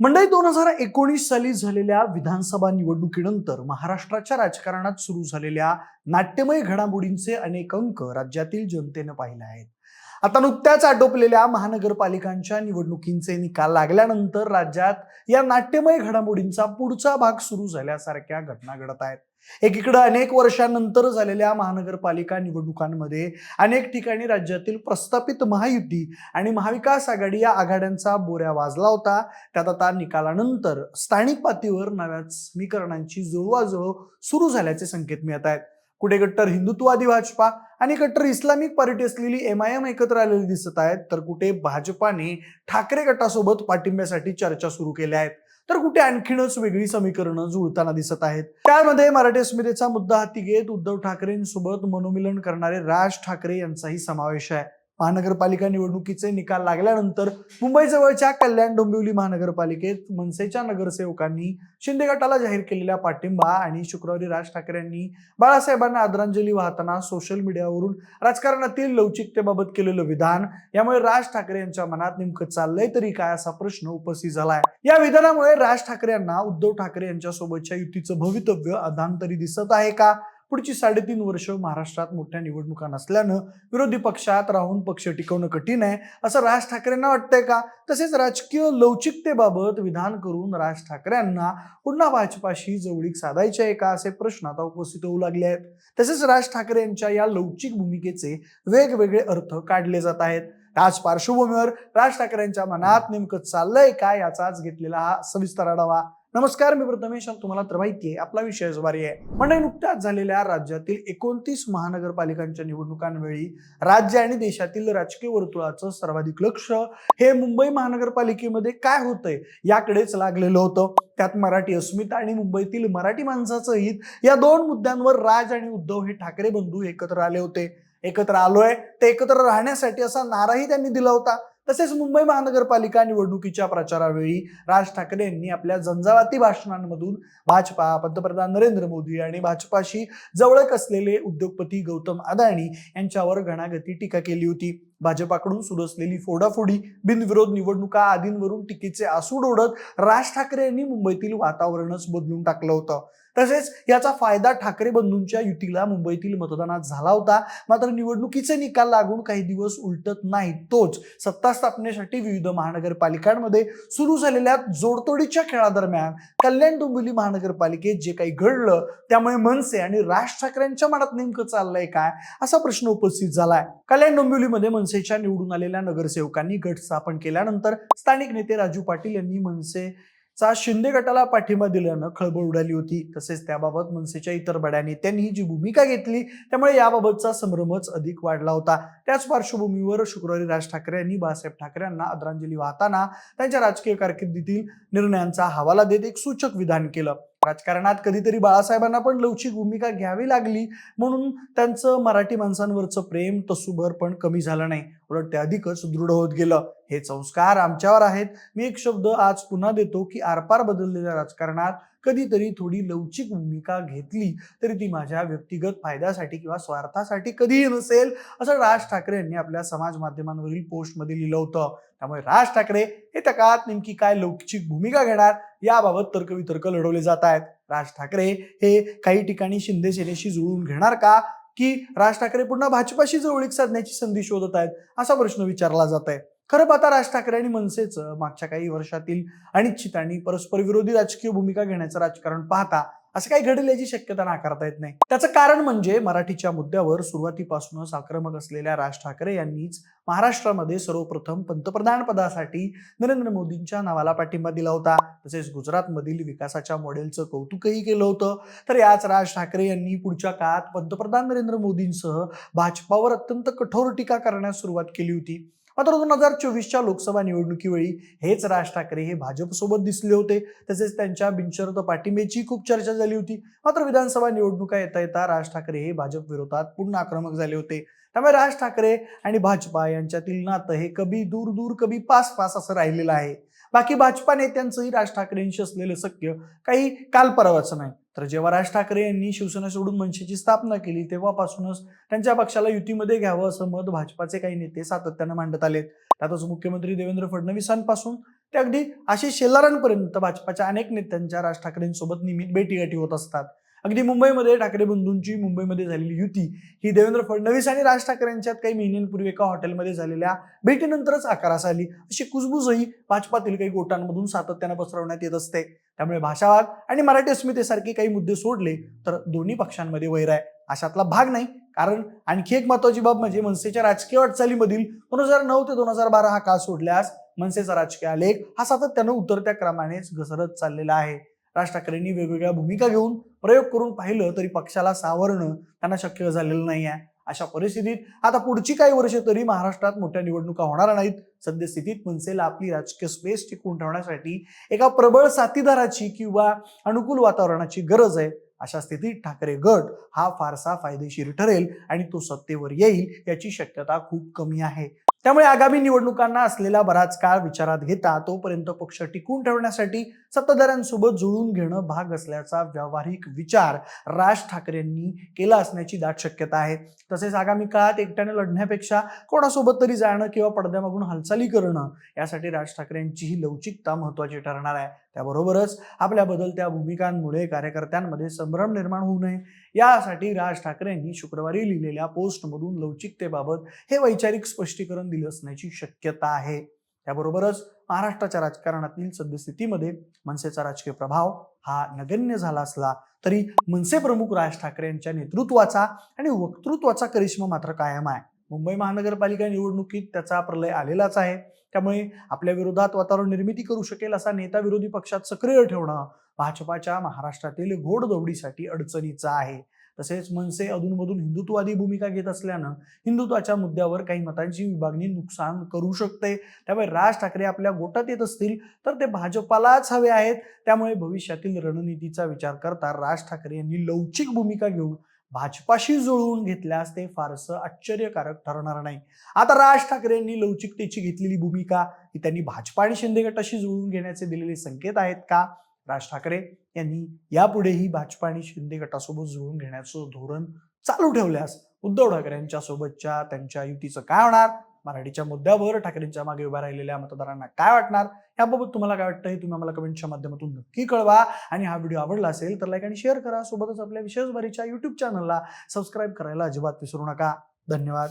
मंडळी दोन हजार एकोणीस साली झालेल्या विधानसभा निवडणुकीनंतर महाराष्ट्राच्या राजकारणात सुरू झालेल्या नाट्यमय घडामोडींचे अनेक अंक राज्यातील जनतेनं पाहिले आहेत. आता नुकत्याच आटोपलेल्या महानगरपालिकांच्या निवडणुकींचे निकाल लागल्यानंतर राज्यात या नाट्यमय घडामोडींचा पुढचा भाग सुरू झाल्यासारख्या घटना घडत आहेत. एकीकडे अनेक वर्षांनंतर झालेल्या महानगरपालिका निवडणुकांमध्ये अनेक ठिकाणी राज्यातील प्रस्थापित महायुती आणि महाविकास आघाडी या आघाड्यांचा बोऱ्या वाजला होता. त्यात आता निकालानंतर स्थानिक पातळीवर नव्या समीकरणांची जुळवाजुळव सुरू झाल्याचे संकेत मिळत आहेत. कुठे कट्टर हिंदुत्ववादी भाजपा आणि कट्टर इस्लामिक पार्टी असलेली एम आय एम एकत्र आलेली दिसत आहेत तर कुठे भाजपाने ठाकरे गटासोबत पाठिंब्यासाठी चर्चा सुरू केल्या आहेत. तर कुठे आणखीनच वेगळी समीकरणं जुळताना दिसत आहेत? त्यामध्ये मराठी अस्मितेचा मुद्दा हाती घेत उद्धव ठाकरेंसोबत मनोमिलन करणारे राज ठाकरे यांचाही समावेश आहे. महानगरपालिका निवडणुकीचे निकाल लागल्यानंतर मुंबई जवळच्या कल्याण डोंबिवली महानगरपालिकेत मनसेच्या नगरसेवकांनी शिंदे गटाला जाहीर केलेला पाठिंबा आणि शुक्रवारी राज ठाकरे यांनी बाळासाहेबांना आदरांजली वाहताना सोशल मीडियावरून राजकारणातील लवचिकतेबाबत केलेलं विधान. यामुळे राज ठाकरे यांच्या मनात नेमकं चाललंय तरी काय असा प्रश्न उपस्थित झालाय. या विधानामुळे राज ठाकरे यांना उद्धव ठाकरे यांच्या सोबतच्या युतीचं भवितव्य अधांतरी दिसत आहे का? पुढची साडेतीन वर्ष महाराष्ट्रात मोठ्या निवडणुका नसल्यानं विरोधी पक्षात राहून पक्ष टिकवणं कठीण आहे असं राज ठाकरेंना वाटतंय का? तसेच राजकीय लवचिकतेबाबत विधान करून राज ठाकरेंना पुन्हा भाजपाशी जवळीक साधायचे आहे का? असे प्रश्न आता उपस्थित होऊ लागले आहेत. तसेच राज ठाकरे यांच्या या लवचिक भूमिकेचे वेगवेगळे अर्थ काढले जात आहेत. त्याच पार्श्वभूमीवर राज ठाकरेंच्या मनात नेमकं चाललंय काय याचाच घेतलेला हा सविस्तर आढावा. नमस्कार मी प्रथमेश तुम्हाला तर माहिती आहे आपला विषय ज्वारी आहे. म्हणजे नुकत्याच झालेल्या राज्यातील एकोणतीस महानगरपालिकांच्या निवडणुकांवेळी राज्य आणि देशातील राजकीय वर्तुळाचं सर्वाधिक लक्ष हे मुंबई महानगरपालिकेमध्ये काय होतंय याकडेच लागलेलं होतं. त्यात मराठी अस्मिता आणि मुंबईतील मराठी माणसाचं हित या दोन मुद्द्यांवर राज आणि उद्धव हे ठाकरे बंधू एकत्र आले होते. एकत्र आलोय ते एकत्र राहण्यासाठी असा नाराही त्यांनी दिला होता. तसेच मुंबई महानगरपालिका निवडणुकीच्या प्रचारावेळी राज ठाकरे यांनी आपल्या झंझावाती भाषणांमधून भाजपा पंतप्रधान नरेंद्र मोदी आणि भाजपाशी जवळक असलेले उद्योगपती गौतम अदानी यांच्यावर घणागती टीका केली होती. भाजपाकडून सुरू असलेली फोडाफोडी बिनविरोध निवडणुका आदींवरून टीकेचे आसूड ओढत राज ठाकरे यांनी मुंबईतील वातावरणच बदलून टाकलं होतं. तसेच याचा फायदा ठाकरे बंधूंच्या युतीला मुंबईतील मतदानात झाला होता. मात्र निवडणुकीचे निकाल लागून काही दिवस उलटत नाही तोच सत्ता स्थापनेसाठी विविध महानगरपालिकांमध्ये सुरू झालेल्या जोडतोडीच्या खेळादरम्यान कल्याण डोंबिवली महानगरपालिकेत जे काही घडलं त्यामुळे मनसे आणि राज ठाकरेंच्या मनात नेमकं चाललंय काय असा प्रश्न उपस्थित झालाय. कल्याण डोंबिवलीमध्ये मनसेच्या निवडून आलेल्या नगरसेवकांनी गट स्थापन केल्यानंतर स्थानिक नेते राजू पाटील यांनी मनसेचा शिंदे गटाला पाठिंबा दिल्यानं खळबळ उडाली होती. तसेच त्याबाबत मनसेच्या इतर बड्या नेत्यांनी जी भूमिका घेतली त्यामुळे याबाबतचा संभ्रमच अधिक वाढला होता. त्याच पार्श्वभूमीवर शुक्रवारी राज ठाकरे यांनी बाळासाहेब ठाकरे यांना आदरांजली वाहताना त्यांच्या राजकीय कारकिर्दीतील निर्णयांचा हवाला देत एक सूचक विधान केलं. राजकारणात कधीतरी बाळासाहेबांना पण लवचिक भूमिका घ्यावी लागली. म्हणून त्यांचं मराठी माणसांवरचं प्रेम तसुभर पण कमी झालं नाही. उलट ते अधिकच दृढ होत गेलं. हे संस्कार आमच्यावर आहेत. मी एक शब्द आज पुन्हा देतो की आरपार बदललेल्या राजकारणात कधीतरी थोडी लवचिक भूमिका घेतली तरी ती माझ्या व्यक्तिगत फायद्यासाठी किंवा स्वार्थासाठी कधीही नसेल असं राज ठाकरे यांनी आपल्या समाज माध्यमांवरील पोस्टमध्ये लिहिलं होतं. त्यामुळे राज ठाकरे हे त्या काळात नेमकी काय लवचिक भूमिका घेणार याबाबत तर्कवितर्क लढवले जात आहेत. राज ठाकरे हे काही ठिकाणी शिंदे सेनेशी जुळून घेणार का? की राज ठाकरे पुन्हा भाजपाशी जवळीक साधण्याची संधी शोधत आहेत असा प्रश्न विचारला जात आहे खरं पाहता राज ठाकरे आणि मनसेचं मागच्या काही वर्षातील अनिश्चित आणि परस्पर विरोधी राजकीय भूमिका घेण्याचं राजकारण पाहता असं काही घडेल याची शक्यता नाकारता येत नाही. त्याचं कारण म्हणजे मराठीच्या मुद्द्यावर सुरुवातीपासूनच आक्रमक असलेल्या राज ठाकरे यांनीच महाराष्ट्रामध्ये सर्वप्रथम पंतप्रधान पदासाठी नरेंद्र मोदींच्या नावाला पाठिंबा दिला होता. तसेच गुजरातमधील विकासाच्या मॉडेलचं कौतुकही केलं होतं. तर याच राज ठाकरे यांनी पुढच्या काळात पंतप्रधान नरेंद्र मोदींसह भाजपावर अत्यंत कठोर टीका करण्यास सुरुवात केली होती. मात्र दोन हजार चोवीसच्या लोकसभा निवडणुकीवेळी हेच राज ठाकरे हे भाजपसोबत दिसले होते. तसेच त्यांच्या बिनशर्त पाठिंब्याची खूप चर्चा झाली होती. मात्र विधानसभा निवडणुका येता येता राज ठाकरे हे भाजप विरोधात पूर्ण आक्रमक झाले होते. त्यामुळे राज ठाकरे आणि भाजपा यांच्यातील नातं हे कभी दूर दूर कभी पास पास असं राहिलेलं आहे. बाकी भाजपा नेत्यांचंही राज ठाकरेंशी असलेलं सख्य काही काल परवाचं नाही. तर जेव्हा राज ठाकरे यांनी शिवसेना सोडून मनसेची स्थापना केली तेव्हापासूनच त्यांच्या पक्षाला युतीमध्ये घ्यावं असं मत भाजपाचे काही नेते सातत्यानं मांडत आलेत. त्यातच मुख्यमंत्री देवेंद्र फडणवीसांपासून ते अगदी आशिष शेलारांपर्यंत भाजपाच्या अनेक नेत्यांच्या राज ठाकरेंसोबत नियमित भेटीगाठी होत असतात. अगदी मुंबईमध्ये ठाकरे बंधूंची मुंबईमध्ये झालेली युती ही देवेंद्र फडणवीस आणि राज ठाकरे यांच्यात काही महिन्यांपूर्वी एका हॉटेलमध्ये झालेल्या भेटीनंतरच आकारास आली. अशी कुजबुजही भाजपातील काही गोटांमधून सातत्यानं पसरवण्यात येत असते. त्यामुळे भाषावाद आणि मराठी अस्मितेसारखे काही मुद्दे सोडले तर दोन्ही पक्षांमध्ये वैर आहे. अशातला भाग नाही. कारण आणखी एक महत्वाची बाब म्हणजे मनसेच्या राजकीय वाटचालीमधील दोन हजार नऊ ते दोन हजार बारा हा काळ सोडल्यास मनसेचा राजकीय आलेख हा सातत्यानं उतरत्या क्रमानेच घसरत चाललेला आहे. राज ठाकरेंनी वेगवेगळ्या भूमिका घेऊन प्रयोग करून पाहिलं तरी पक्षाला सावरणं त्यांना शक्य झालेलं नाही आहे अशा परिस्थितीत आता पुढची काही वर्ष तरी महाराष्ट्रात मोठ्या निवडणुका होणार नाहीत. सद्यस्थितीत मनसेला आपली राजकीय स्पेस टिकवून ठेवण्यासाठी एका प्रबळ साथीदाराची किंवा अनुकूल वातावरणाची गरज आहे. अशा स्थितीत ठाकरे गट हा फारसा फायदेशीर ठरेल आणि तो सत्तेवर येईल याची शक्यता खूप कमी आहे. त्यामुळे आगामी निवडणुकांना असलेला बराच काळ विचारात घेता तोपर्यंत पक्ष टिकून ठेवण्यासाठी सत्ताधाऱ्यांसोबत जुळून घेणं भाग असल्याचा व्यावहारिक विचार राज ठाकरेंनी केला असण्याची दाट शक्यता आहे. तसेच आगामी काळात एकट्याने लढण्यापेक्षा कोणासोबत तरी जाणं किंवा पडद्यामागून हालचाली करणं यासाठी राज ठाकरेंची ही लवचिकता महत्वाची ठरणार आहे. त्याबरोबरच आपल्या बदलत्या भूमिकांमुळे कार्यकर्त्यांमध्ये संभ्रम निर्माण होऊ नये. यासाठी राज ठाकरेंनी शुक्रवारी लिहिलेल्या पोस्टमधून लवचिकतेबाबत हे वैचारिक स्पष्टीकरण दिलं असण्याची शक्यता आहे. त्याबरोबरच महाराष्ट्राच्या राजकारणातील सद्यस्थितीमध्ये मनसेचा राजकीय प्रभाव हा नगण्य झाला असला तरी मनसे प्रमुख राज ठाकरे यांच्या नेतृत्वाचा आणि वक्तृत्वाचा करिश्मा मात्र कायम आहे. मुंबई महानगरपालिका निवडणुकीत त्याचा प्रलय आलेलाच आहे. त्यामुळे आपल्या विरोधात वातावरण निर्मिती करू शकेल असा नेता विरोधी पक्षात सक्रिय ठेवणं भाजपाच्या महाराष्ट्रातील घोडदौडीसाठी अडचणीचा आहे. तसेच मनसे अधूनमधून हिंदुत्ववादी भूमिका घेत असल्यानं हिंदुत्वाच्या मुद्द्यावर काही मतांची विभागणी नुकसान करू शकते. त्यामुळे राज ठाकरे आपल्या गोटात येत असतील तर ते भाजपालाच हवे आहेत. त्यामुळे भविष्यातील रणनीतीचा विचार करता राज ठाकरे यांनी लवचिक भूमिका घेऊन भाजपाशी जुळवून घेतल्यास ते फारसं आश्चर्यकारक ठरणार नाही. आता राज ठाकरे यांनी लवचिकतेची घेतलेली भूमिका ही त्यांनी भाजपा आणि शिंदे गटाशी जुळवून घेण्याचे दिलेले संकेत आहेत का? राज ठाकरे यांनी यापुढेही भाजपा आणि शिंदे गटासोबत जुळवून घेण्याचं धोरण चालू ठेवल्यास उद्धव ठाकरे यांच्या सोबतच्या त्यांच्या युतीचं काय होणार? मराठीच्या मुद्द्यावर ठाकरेंच्या मागे उभ्या राहिलेल्या मतदारांना काय वाटणार? याबाबत तुम्हाला काय वाटतं हे तुम्ही आम्हाला कमेंटच्या माध्यमातून नक्की कळवा. आणि हा व्हिडिओ आवडला असेल तर लाईक आणि शेअर करा. सोबतच आपल्या विशेष भरीच्या युट्यूब चॅनलला सबस्क्राईब करायला अजिबात विसरू नका. धन्यवाद.